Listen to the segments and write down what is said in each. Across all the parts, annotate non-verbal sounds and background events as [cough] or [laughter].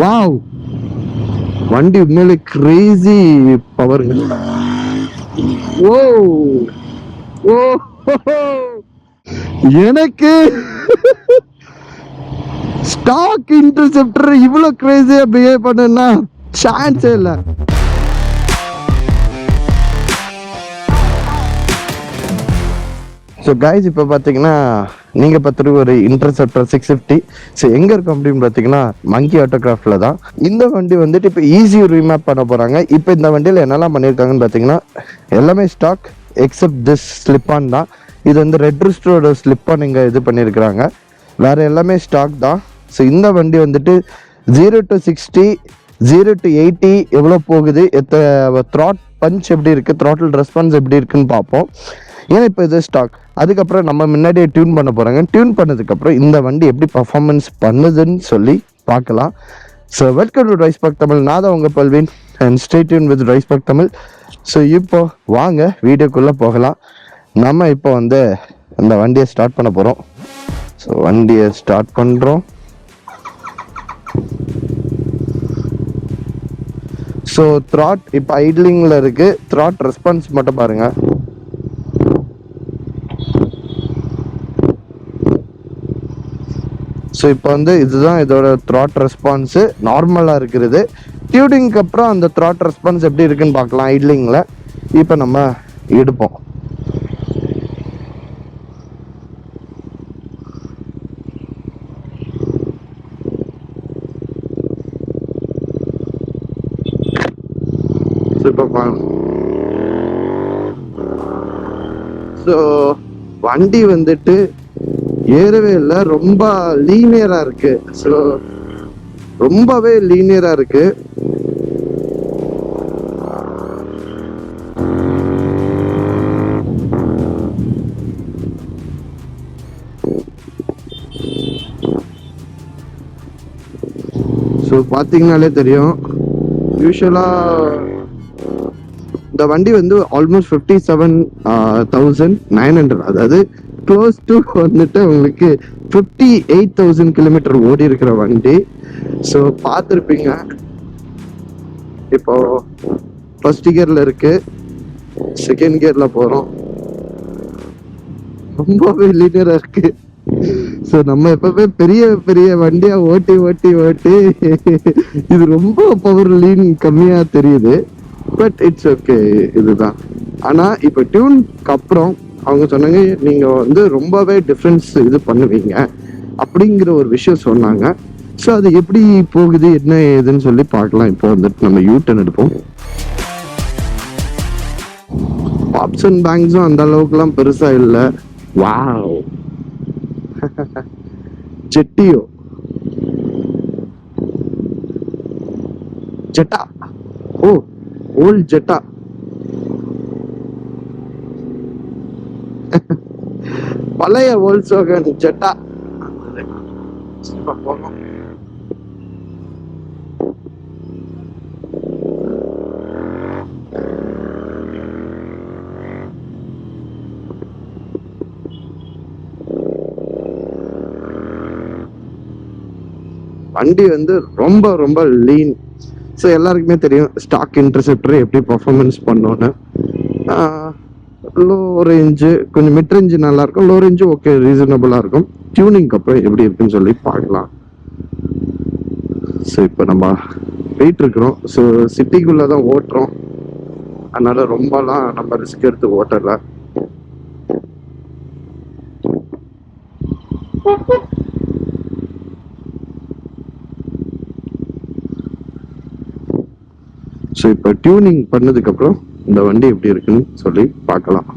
Wow. வண்டி உண்மையிலே Crazy பவருங்க ஓ ஓ எனக்கு ஸ்டாக் இன்டர்செப்டர் இவ்வளோ கிரேசியா பிஹேவ் பண்ணுன்னா சான்ஸே இல்லை. ஸோ கைஸ் இப்போ பார்த்தீங்கன்னா நீங்கள் பார்த்துட்டு ஒரு இன்டர்செப்டர் சிக்ஸ் ஃபிஃப்டி ஸோ எங்கே இருக்கும் அப்படின்னு பார்த்தீங்கன்னா மங்கி ஆட்டோகிராஃபில் தான். இந்த வண்டி வந்துட்டு இப்போ ஈஸி ரீமேப் பண்ண போகிறாங்க இப்போ இந்த வண்டியில் என்னெல்லாம் பண்ணியிருக்காங்கன்னு பார்த்தீங்கன்னா எல்லாமே ஸ்டாக் எக்ஸப்ட் திஸ் ஸ்லிப்பான் தான். இது வந்து ரெட் ரிஸ்டோட ஸ்லிப்பான் இங்கே இது பண்ணியிருக்கிறாங்க வேறு எல்லாமே ஸ்டாக் தான். ஸோ இந்த வண்டி வந்துட்டு zero to sixty zero to eighty எவ்வளோ போகுது? எத்த த்ராட் பஞ்ச் எப்படி இருக்குது த்ராட்டில் ரெஸ்பான்ஸ் எப்படி இருக்குன்னு பார்ப்போம் ஏன்னா இப்போ இது ஸ்டாக் அதுக்கப்புறம் நம்ம முன்னாடியே டியூன் பண்ண போகிறாங்க டியூன் பண்ணதுக்கப்புறம் இந்த வண்டி எப்படி பர்ஃபார்மன்ஸ் பண்ணுதுன்னு சொல்லி பார்க்கலாம். So welcome to Rise Pack Tamil நான் தான் உங்கள் Palvin. And stay tuned with Rise Pack Tamil so இப்போ வாங்க வீடியோக்குள்ளே போகலாம். நம்ம இப்போ வந்து இந்த வண்டியை ஸ்டார்ட் பண்ண போகிறோம் ஸோ வண்டியை ஸ்டார்ட் பண்ணுறோம் ஸோ த்ராட் இப்போ ஐட்லிங்கில் இருக்குது த்ராட் ரெஸ்பான்ஸ் மட்டும் பாருங்கள் ஸோ இப்போ வந்து இதுதான் இதோட த்ராட் ரெஸ்பான்ஸு நார்மலாக இருக்கிறது டியூடிங்க்கு அப்புறம் அந்த த்ராட் ரெஸ்பான்ஸ் எப்படி இருக்குன்னு பார்க்கலாம் ஐட்லிங்கில் இப்போ நம்ம எடுப்போம். ஸோ இப்போ ஸோ வண்டி வந்துட்டு ஏறவே இல்லை. ரொம்ப லீனியரா இருக்கு. ஸோ ரொம்பவே லீனியரா இருக்கு. ஸோ பார்த்தீங்கனாலே தெரியும். யூஸ்வலாக இந்த வண்டி வந்து almost fifty seven thousand nine hundred அதாவது க்ளோஸ் டு வந்துட்டு உங்களுக்கு ஃபிஃப்டி எயிட் தௌசண்ட் கிலோமீட்டர் ஓடி இருக்கிற வண்டி. ஸோ பார்த்துருப்பீங்க. இப்போ ஃபர்ஸ்ட் கியரில் இருக்கு. செகண்ட் கியரில் போகிறோம் ரொம்பவே லீனியரா இருக்கு. ஸோ நம்ம எப்பவுமே பெரிய பெரிய வண்டியா ஓட்டி ஓட்டி ஓட்டி இது ரொம்ப பவர் லீன் கம்மியா தெரியுது. பட் இட்ஸ் ஓகே இதுதான். ஆனா இப்போ டியூனுக்கு அப்புறம் அவங்க சொன்னாங்க நீங்கள் வந்து ரொம்பவே டிஃப்ரென்ஸ் இது பண்ணுவீங்க அப்படிங்கிற ஒரு விஷயம் சொன்னாங்க. ஸோ அது எப்படி போகுது என்ன ஏதுன்னு சொல்லி பார்க்கலாம். இப்போ வந்துட்டு நம்ம யூ டர்ன் எடுப்போம் பாப்ஸ் அண்ட் பேங்க்ஸும் அந்த அளவுக்குலாம் பெருசாக இல்லை. Wow ஜெட்டியோ [laughs] Jeddah. Oh old Jetta. பழைய வோல்ஸ்வாகன் ஜெட்டா போகும் வண்டி வந்து ரொம்ப ரொம்ப லீன் ஸோ எல்லாருக்குமே தெரியும் ஸ்டாக் இன்டர்செப்டர் எப்படி பர்ஃபார்மன்ஸ் பண்ணோன்னு லோ ரேஞ்சு கொஞ்சம் மிட் ரேஞ்சு நல்லா இருக்கும் லோ ரேஞ்சு ஓகே ரீசனபிளாக இருக்கும். டியூனிங்க்கு அப்புறம் எப்படி இருக்குன்னு சொல்லி பார்க்கலாம். ஸோ இப்போ நம்ம போயிட்டு இருக்கிறோம். ஸோ சிட்டிக்குள்ளே தான் ஓட்டுறோம். அதனால ரொம்பலாம் நம்ம ரிஸ்க் எடுத்து ஓட்டலை. ஸோ இப்போ டியூனிங் பண்ணதுக்கப்புறம் இந்த வண்டி எப்படி இருக்குன்னு சொல்லி பார்க்கலாம்.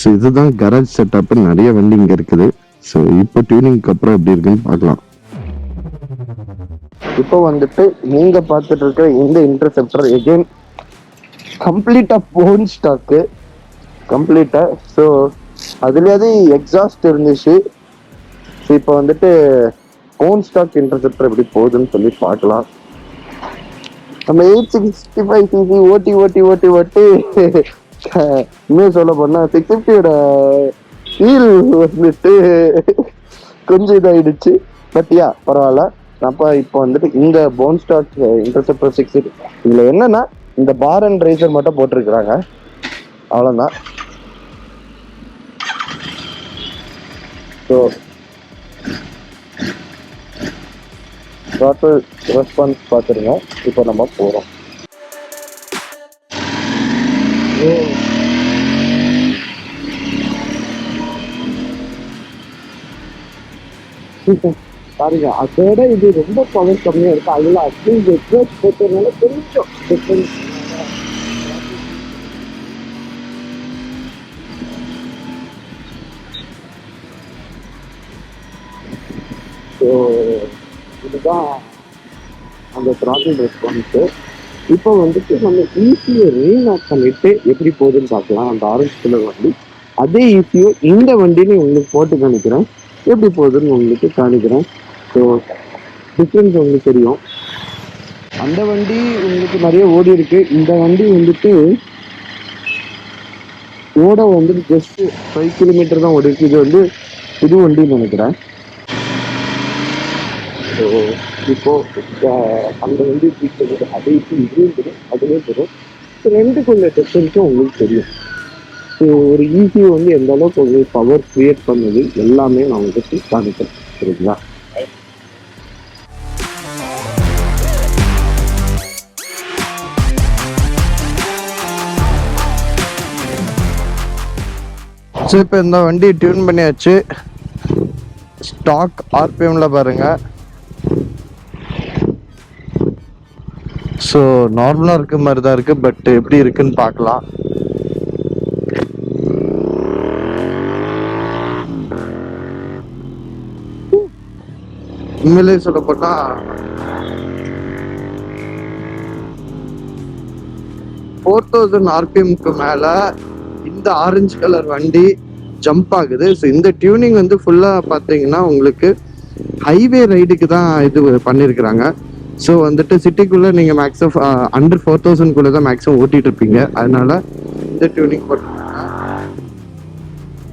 ஸோ இதுதான் கராஜ் செட்டப் நிறைய வண்டி இங்கே இருக்குது. ஸோ இப்போ டியூனிங்க்கு அப்புறம் எப்படி இருக்குன்னு பார்க்கலாம். இப்போ வந்துட்டு நீங்க பார்த்துட்டு இருக்க இந்த இன்டர்செப்டர் எகெயின் கம்ப்ளீட்டா போன் ஸ்டாக்கு கம்ப்ளீட்டா ஸோ அதுலேயாவது எக்ஸாஸ்ட் இருந்துச்சு. ஸோ இப்போ வந்துட்டு போன் ஸ்டாக் இன்டர்செப்டர் எப்படி போகுதுன்னு சொல்லி பார்க்கலாம். நம்ம எயிட் சிக்ஸ்டி ஃபைவ் சிசி ஓட்டி ஓட்டி ஓட்டி ஓட்டி. இன்னும் சொல்ல போனா சிக்ஸ் ஃபிஃப்டியோட ஃபீல் வந்துட்டு கொஞ்சம் இதாயிடுச்சு. பட் யா பரவாயில்ல. அப்ப இப்போ வந்துட்டு இந்த போன் ஸ்டாக் இன்டர்செப்டர் சிக்ஸ் இதுல என்னன்னா இந்த பார் அண்ட் ரைசர் மட்டும் போட்டிருக்கிறாங்க. அவ்வளோதான் ஸோ ப்ராப்பர் ரெஸ்பான்ஸ் பார்த்துருங்க. இப்போ நம்ம போகிறோம் பாருங்க அதோட இது ரொம்ப பவர் கம்மியா இருக்கு. அதுல அட்லீஸ்ட் எக்ஸாஸ்ட் போட்டதுனால கொஞ்சம் டிஃபரன்ஸ் ஸோ தான் அந்த ப்ராப்ளம் ரெஸ்பான்ஸு இப்போ வந்துட்டு நம்ம ஈஸியை ரீலாக் பண்ணிட்டு எப்படி போகுதுன்னு பார்க்கலாம். அந்த ஆரஞ்சு கலர் வண்டி. அதே ஈஸியோ இந்த வண்டியில உங்களுக்கு போட்டு காணிக்கிறேன் எப்படி போகுதுன்னு உங்களுக்கு காணிக்கிறேன் ஸோ டிஃப்ரென்ஸ் உங்களுக்கு தெரியும். அந்த வண்டி உங்களுக்கு நிறைய ஓடி இருக்கு. இந்த வண்டி வந்துட்டு ஓட வந்துட்டு ஜஸ்ட் ஃபைவ் கிலோமீட்டர் தான் ஓடி இருக்கு. இது வந்து புது வண்டின்னு நினைக்கிறேன். ஸோ இப்போ அஹ், அந்த வண்டி பிடிச்சது அது இப்போ இதுவும் தெரியும் அதுவே தெரியும் ஸோ ரெண்டுக்குள்ள டிஃப்ரென்ஸும் உங்களுக்கு தெரியும். ஸோ ஒரு ஈஸி வந்து எந்த அளவுக்கு உங்களுக்கு பவர் கிரியேட் பண்ணுது எல்லாமே நான் உங்களுக்கு காமிக்கிறேன். சரிங்களா? ஸோ இப்போ இந்த வண்டி டியூன் பண்ணியாச்சு. ஸ்டாக் ஆர்பிஎம்ல பாருங்க. ஸோ நார்மலாக இருக்க மாதிரி தான் இருக்குது பட் எப்படி இருக்குன்னு பார்க்கலாம். உண்மையிலே சொல்லப்போனால் ஃபோர் தௌசண்ட் ஆர்பிஎம்க்கு மேலே இந்த ஆரஞ்சு கலர் வண்டி ஜம்ப் ஆகுது. ஸோ இந்த டியூனிங் வந்து ஃபுல்லாக பார்த்தீங்கன்னா உங்களுக்கு ஹைவே ரைடுக்கு தான் இது பண்ணியிருக்கிறாங்க ஸோ வந்துட்டு சிட்டிக்குள்ளே நீங்கள் மேக்ஸிமம் அண்டர் ஃபோர் தௌசண்ட்குள்ளே தான் மேக்ஸிமம் ஓட்டிகிட்டு இருப்பீங்க அதனால இந்த டியூனிங் போட்டிருக்காங்க.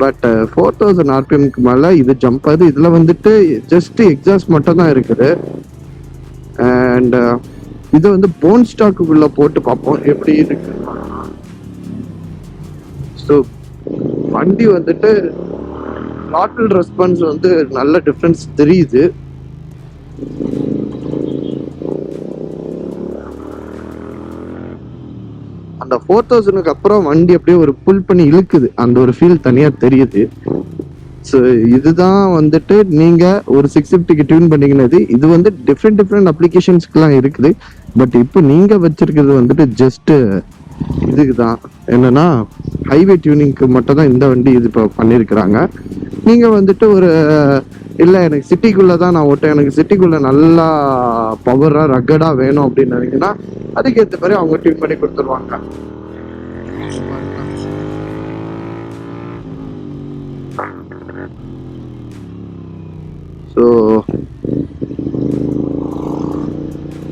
பட் ஃபோர் தௌசண்ட் ஆர்பிஎம்க்கு மேலே இது ஜம்ப் ஆகுது. இதில் வந்துட்டு ஜஸ்ட் எக்ஸாஸ்ட் மட்டும் தான் இருக்குது. அண்ட் இது வந்து போன் ஸ்டாக்குக்குள்ள போட்டு பார்ப்போம். எப்படி இருக்கு? ஸோ வண்டி வந்துட்டு லாட்டில் ரெஸ்பான்ஸ் வந்து நல்ல டிஃப்ரென்ஸ் தெரியுது. அந்த ஃபோர் தௌசண்ட்க்கு அப்புறம் வண்டி அப்படியே ஒரு புல் பண்ணி இழுக்குது. அந்த ஒரு ஃபீல் தனியா தெரியுது. ஸோ இதுதான் வந்துட்டு நீங்க ஒரு சிக்ஸ் ஃபிஃப்டிக்கு டியூன் பண்ணிக்கினது. இது வந்து டிஃப்ரெண்ட் டிஃப்ரெண்ட் அப்ளிகேஷன்ஸ்க்குலாம் இருக்குது. பட் இப்போ நீங்க வச்சிருக்கிறது வந்துட்டு ஜஸ்ட் இதுக்கு தான் என்னன்னா ஹைவே டியூனிங்க்கு மட்டும் தான் இந்த வண்டி இது இப்போ பண்ணியிருக்கிறாங்க நீங்க வந்துட்டு ஒரு இல்லை எனக்கு சிட்டிக்குள்ளே தான் நான் ஓட்டேன். எனக்கு சிட்டிக்குள்ளே நல்லா பவராக ரக்கடாக வேணும் அப்படின்னு நினைக்கிறேன்னா அதுக்கேற்ற மாதிரி அவங்க டியூன் பண்ணி கொடுத்துருவாங்க. ஸோ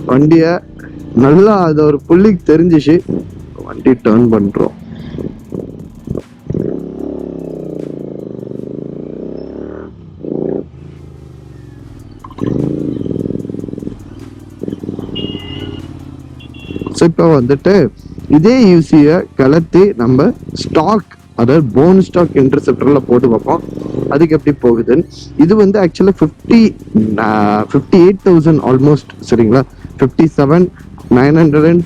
வண்டியை நல்லா அது ஒரு புள்ளிக்கு தெரிஞ்சிச்சு. வண்டி டர்ன் பண்ணுறோம் இப்போ வந்துட்டு இதே யூசியை கலத்தி நம்ம ஸ்டாக் அதாவது போன் ஸ்டாக் இன்டர்செப்டரில் போட்டு பார்ப்போம். அதுக்கு எப்படி போகுதுன்னு? இது வந்து ஆக்சுவலாக fifty fifty eight thousand almost சரிங்களா? Fifty seven nine hundred and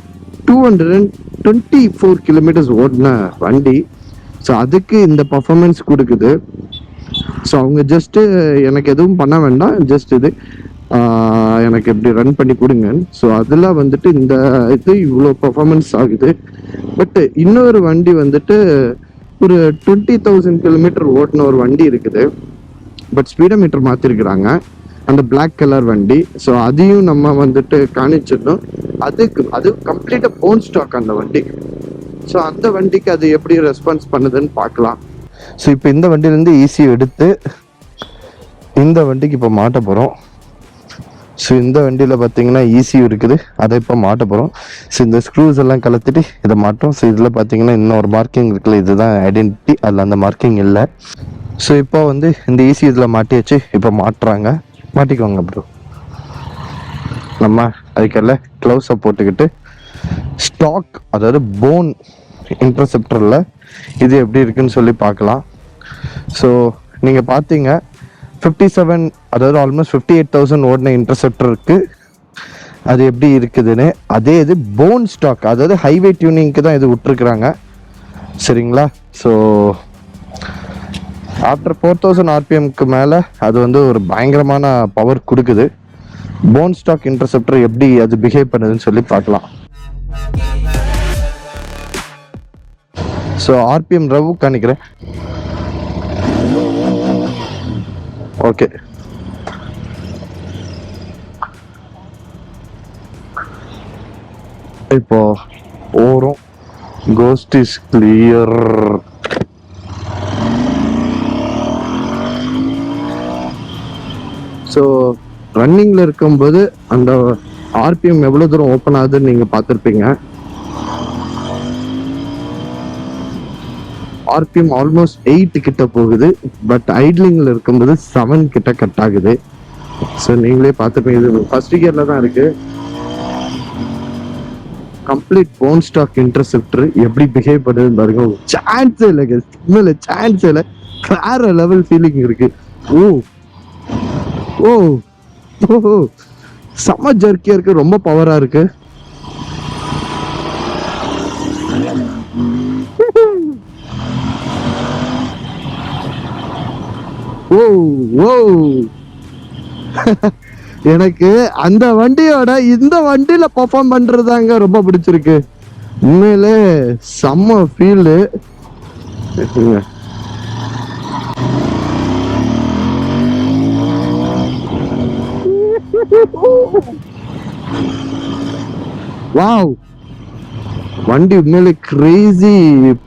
two hundred and twenty four kilometres ஓடின வண்டி. ஸோ அதுக்கு இந்த பர்ஃபார்மன்ஸ் கொடுக்குது. ஸோ அவங்க ஜஸ்ட்டு எனக்கு எதுவும் பண்ண வேண்டாம் ஜஸ்ட் இது. எனக்கு எப்படி ரன் பண்ணி கொடுங்க. ஸோ அதில் வந்துட்டு இந்த இது இவ்வளோ பர்ஃபார்மன்ஸ் ஆகுது. பட் இன்னொரு வண்டி வந்துட்டு ஒரு டுவெண்ட்டி தௌசண்ட் கிலோமீட்டர் ஓட்டின ஒரு வண்டி இருக்குது. பட் ஸ்பீடோமீட்டர் மாற்றிருக்கிறாங்க அந்த பிளாக் கலர் வண்டி. ஸோ அதையும் நம்ம வந்துட்டு காணிச்சிடணும். அதுக்கு அது கம்ப்ளீட்டாக போன் ஸ்டாக் அந்த வண்டி. ஸோ அந்த வண்டிக்கு அது எப்படி ரெஸ்பான்ஸ் பண்ணுதுன்னு பார்க்கலாம். ஸோ இப்போ இந்த வண்டியிலேருந்து ஈஸியாக எடுத்து இந்த வண்டிக்கு இப்போ மாட்ட போகிறோம் ஸோ இந்த வண்டியில் பார்த்தீங்கன்னா ஈஸியும் இருக்குது. அதை இப்போ மாட்ட போகிறோம் ஸோ இந்த ஸ்க்ரூஸ் எல்லாம் கலத்திட்டு இதை மாட்டோம். ஸோ இதில் பார்த்தீங்கன்னா இன்னொரு மார்க்கிங் இருக்குல்ல இதுதான் ஐடென்டிட்டி அதில் அந்த மார்க்கிங் இல்லை. ஸோ இப்போ வந்து இந்த ஈசி இதில் மாட்டியாச்சு. இப்போ மாட்டுறாங்க. மாட்டிக்குவாங்க ப்ரோ நம்ம அதுக்கல்ல க்ளவுஸை போட்டுக்கிட்டு ஸ்டாக் அதாவது போன் இன்டர்செப்டரில் இது எப்படி இருக்குன்னு சொல்லி பார்க்கலாம். ஸோ நீங்கள் பார்த்தீங்க ஃபிஃப்டி செவன் அதாவது ஆல்மோஸ்ட் ஃபிஃப்டி எயிட் தௌசண்ட் ஓடின இன்டர்செப்டருக்கு அது எப்படி இருக்குதுன்னு அதே இது போன் ஸ்டாக் அதாவது ஹைவே டியூனிங்க்கு தான் இது விட்டுருக்குறாங்க. சரிங்களா? ஸோ ஆஃப்டர் ஃபோர் தௌசண்ட் ஆர்பிஎம்க்கு மேலே அது வந்து ஒரு பயங்கரமான பவர் கொடுக்குது. போன் ஸ்டாக் இன்டர்செப்டர் எப்படி அது பிஹேவ் பண்ணுதுன்னு சொல்லி பார்க்கலாம். ஸோ ஆர்பிஎம் ரவு காணிக்கிறேன் ஓகே. இப்போ ஓரம் கோஸ்ட் இஸ் கிளியர் ஸோ ரன்னிங்கில் இருக்கும்போது அந்த ஆர்பிஎம் எவ்வளோ தூரம் ஓப்பன் ஆகுதுன்னு நீங்கள் பார்த்துருப்பீங்க. ஆர்பிஎம் ஆல்மோஸ்ட் எயிட் கிட்ட போகுது பட் ஐட்லிங்கில் இருக்கும்போது செவன் கிட்ட கட் ஆகுது. ஸோ நீங்களே பார்த்துப்பீங்க இது ஃபர்ஸ்ட் கியரில் தான் இருக்கு. கம்ப்ளீட் போன் ஸ்டாக் இன்டர்செப்டர் எப்படி பிஹேவ் பண்ணுதுன்னு பாருங்க. சான்ஸ் இல்லைங்க சிக்னல் சான்ஸ் இல்லை வேற லெவல் ஃபீலிங் இருக்கு. ஓ ஓ ஓ செம்ம ஜர்க்கியா இருக்கு ரொம்ப பவரா இருக்கு. ஓ ஓ [laughs] எனக்கு அந்த வண்டியோட இந்த வண்டியில பெர்ஃபார்ம் பண்றதாங்க ரொம்ப பிடிச்சிருக்கு. உண்மையிலே செம்ம ஃபீல் வாவ் வண்டி உண்மையிலே கிரேசி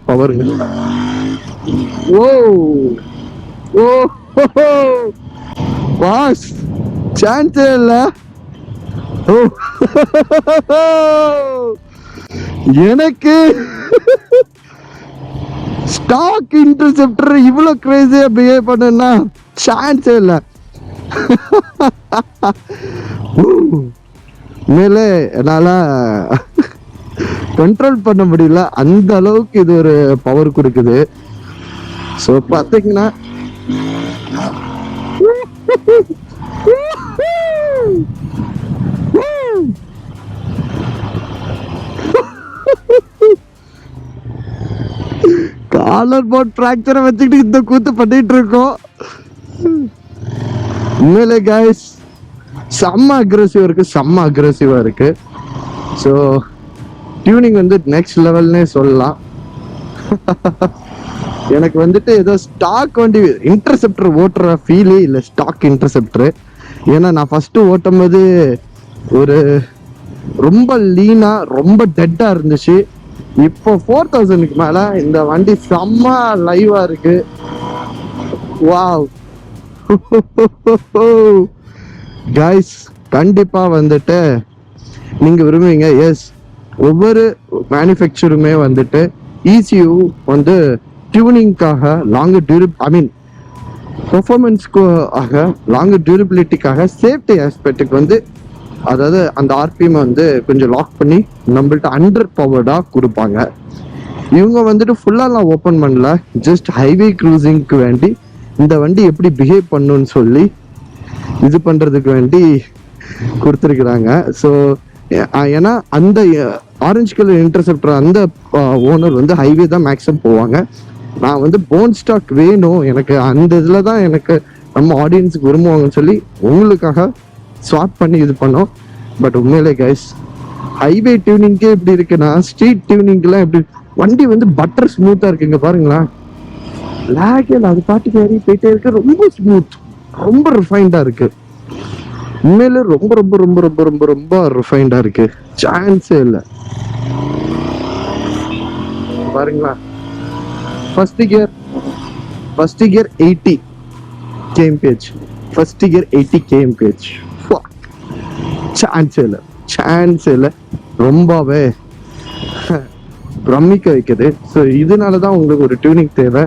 பவருங்க ஓ ஓ பாஸ் சான்ஸே இல்ல. எனக்கு ஸ்டாக் இன்டர்செப்டர் இவ்வளோ கிரேசியா பிஹேவ் பண்ணுன்னா சான்ஸே இல்லை. மேலே என்னால் கண்ட்ரோல் பண்ண முடியல. அந்த அளவுக்கு இது ஒரு பவர் கொடுக்குது. ஸோ பார்த்தீங்கன்னா காலர் போட் டிராக்டரை வச்சுக்கிட்டு இந்த கூத்து பண்ணிட்டு இருக்கோம். உண்மையிலே கைஸ் செம்ம அக்ரெசிவா இருக்கு செம்ம அக்ரெசிவா இருக்கு. ஸோ டியூனிங் வந்து நெக்ஸ்ட் லெவல்னே சொல்லலாம். [laughs] எனக்கு வந்துட்டு ஏதோ ஸ்டாக் வண்டி இன்டர்செப்டர் ஓட்டுற ஃபீலே இல்லை ஸ்டாக் இன்டர்செப்டர் ஏன்னா நான் ஃபஸ்ட்டு ஓட்டும் போது ஒரு ரொம்ப லீனாக ரொம்ப டெட்டாக இருந்துச்சு. இப்போ ஃபோர் தௌசண்ட்க்கு மேலே இந்த வண்டி செம்ம லைவாக இருக்கு. வாவ் கைஸ் கண்டிப்பாக வந்துட்டு நீங்கள் விரும்புவீங்க. எஸ் ஒவ்வொரு மேனுஃபேக்சருமே வந்துட்டு இசியூ வந்து டியூனிங்காக லாங் டியூரிப் ஐ மீன் பெர்ஃபார்மன்ஸ்க்காக லாங் டியூரபிலிட்டிக்காக சேஃப்டி ஆஸ்பெக்ட்டுக்கு வந்து அதாவது அந்த ஆர்பிஎம் வந்து கொஞ்சம் லாக் பண்ணி நம்மள்ட்ட அண்டர் பவர்டாக கொடுப்பாங்க. இவங்க வந்துட்டு ஃபுல்லாலாம் ஓப்பன் பண்ணல ஜஸ்ட் ஹைவே க்ரூசிங்க்கு வேண்டி இந்த வண்டி எப்படி பிஹேவ் பண்ணுன்னு சொல்லி இது பண்ணுறதுக்கு வேண்டி கொடுத்துருக்குறாங்க. ஸோ ஏன்னா அந்த ஆரஞ்சு கலர் இன்டர்செப்டர் அந்த ஓனர் வந்து ஹைவே தான் மேக்ஸிமம் போவாங்க. நான் வந்து போன் ஸ்டாக் வேணும். எனக்கு அந்த இதில் தான் எனக்கு நம்ம ஆடியன்ஸுக்கு விரும்புவாங்கன்னு சொல்லி உங்களுக்காக ஸ்வாப் பண்ணி இது பண்ணோம். பட் உண்மையிலே கைஸ் ஹைவே டியூனிங்கே இப்படி இருக்குன்னா ஸ்ட்ரீட் டியூனிங்லாம் எப்படி வண்டி வந்து பட்டர் ஸ்மூத்தாக இருக்குங்க பாருங்களா. லேக் இல்லை அது பாட்டுக்கு ஏறி போயிட்டே இருக்கு. ரொம்ப ஸ்மூத் ரொம்ப ரிஃபைண்டாக இருக்கு. உண்மையில ரொம்ப ரொம்ப ரொம்ப ரொம்ப ரொம்ப ரொம்ப ரிஃபைண்டாக இருக்கு. சான்ஸே இல்லை. பாருங்களா. First gear first gear eighty kmph first gear eighty kmph chance இல்லை சான்ஸ் இல்லை ரொம்பவே பிரமிக்க வைக்குது. ஸோ இதனால தான் உங்களுக்கு ஒரு டியூனிங் தேவை.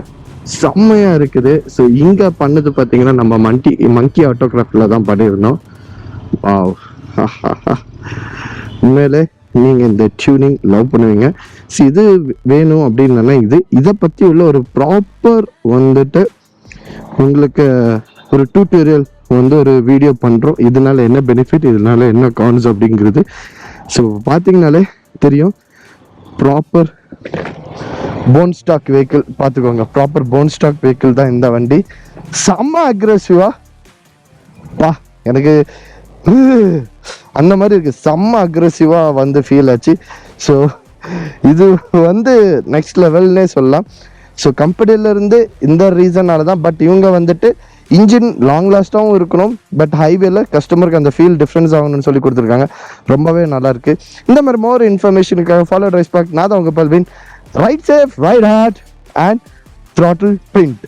செம்மையா இருக்குது. ஸோ இங்கே பண்ணது பார்த்தீங்கன்னா நம்ம மங்கி மங்கி ஆட்டோகிராஃபில் தான் பண்ணியிருந்தோம். [laughs] உண்மையிலே நீங்கள் இந்த டியூனிங் லவ் பண்ணுவீங்க. ஸோ இது வேணும் அப்படின்னா இது இதை பற்றி உள்ள ஒரு ப்ராப்பர் வந்துட்டு உங்களுக்கு ஒரு டியூட்டோரியல் வந்து ஒரு வீடியோ பண்ணுறோம் இதனால என்ன பெனிஃபிட் இதனால என்ன கான்ஸ் அப்படிங்கிறது. ஸோ பார்த்தீங்கனாலே தெரியும். ப்ராப்பர் போன் ஸ்டாக் வெஹிக்கிள் பார்த்துக்கோங்க ப்ராப்பர் போன் ஸ்டாக் வெஹிக்கிள் தான் இந்த வண்டி. செம்ம அக்ரெசிவாக பா எனக்கு அந்த மாதிரி இருக்கு. செம்ம அக்ரஸிவாக வந்து ஃபீல் ஆச்சு. ஸோ இது வந்து நெக்ஸ்ட் லெவல்னே சொல்லலாம். ஸோ இருந்து இந்த ரீசனால தான் பட் இவங்க வந்துட்டு இன்ஜின் லாங் லாஸ்ட்டாகவும் இருக்கணும் பட் ஹைவேல கஸ்டமருக்கு அந்த ஃபீல் டிஃப்ரென்ஸ் ஆகணும்னு சொல்லி கொடுத்துருக்காங்க. ரொம்பவே நல்லாயிருக்கு இந்த மாதிரி மோர் இன்ஃபர்மேஷனுக்காக ஃபாலோ ரைஸ் பேக் நான் தான் உங்கள் Palvin. Ride safe ride hard and throttle print